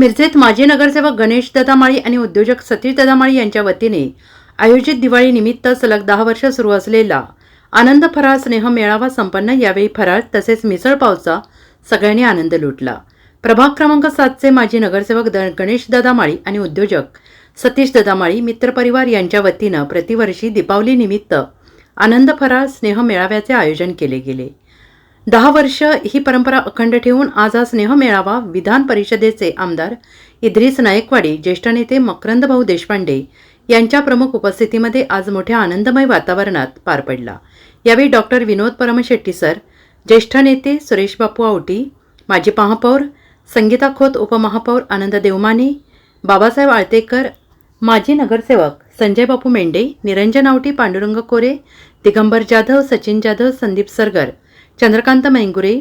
मिरजेत माजी नगरसेवक गणेश ददामाळी आणि उद्योजक सतीश ददामाळी यांच्या वतीने आयोजित दिवाळीनिमित्त सलग दहा वर्ष सुरू असलेला आनंद फराळ स्नेह मेळावा संपन्न. यावेळी फराळ तसेच मिसळ पावचा सगळ्यांनी आनंद लुटला. प्रभाग क्रमांक सातचे माजी नगरसेवक द गणेश ददामाळी आणि उद्योजक सतीश ददामाळी मित्रपरिवार यांच्या वतीनं प्रतिवर्षी दीपावलीनिमित्त आनंद फराळ स्नेह मेळाव्याचे आयोजन केले गेले. दहा वर्ष ही परंपरा अखंड ठेवून आज हा स्नेह मेळावा विधान परिषदेचे आमदार इद्रिस नायकवाडी ज्येष्ठ नेते मकरंद भाऊ देशपांडे यांच्या प्रमुख उपस्थितीमध्ये आज मोठ्या आनंदमय वातावरणात पार पडला. यावेळी डॉक्टर विनोद परमशेट्टी सर ज्येष्ठ नेते सुरेश बापू आवटी माजी महापौर संगीता खोत उपमहापौर आनंद देवमाने बाबासाहेब आळतेकर माजी नगरसेवक संजय बापू मेंढे निरंजन आवटी पांडुरंग कोरे दिगंबर जाधव सचिन जाधव संदीप सरगर चंद्रकांत मैंगुरे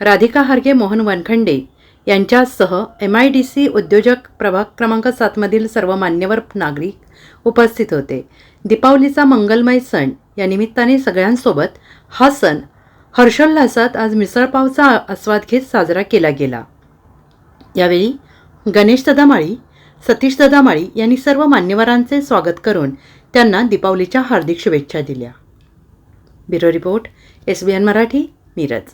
राधिका हार्गे मोहन वनखंडे यांच्यासह एम आय डी सी उद्योजक प्रभाग क्रमांक सातमधील सर्व मान्यवर नागरिक उपस्थित होते. दीपावलीचा मंगलमय सण. या निमित्ताने सगळ्यांसोबत हा सण हर्षोल्हासात आज मिसळपावचा आस्वाद घेत साजरा केला गेला. यावेळी गणेश ददामाळी सतीश ददामाळी यांनी सर्व मान्यवरांचे स्वागत करून त्यांना दीपावलीच्या हार्दिक शुभेच्छा दिल्या. Bureau report S B N Marathi Miradı.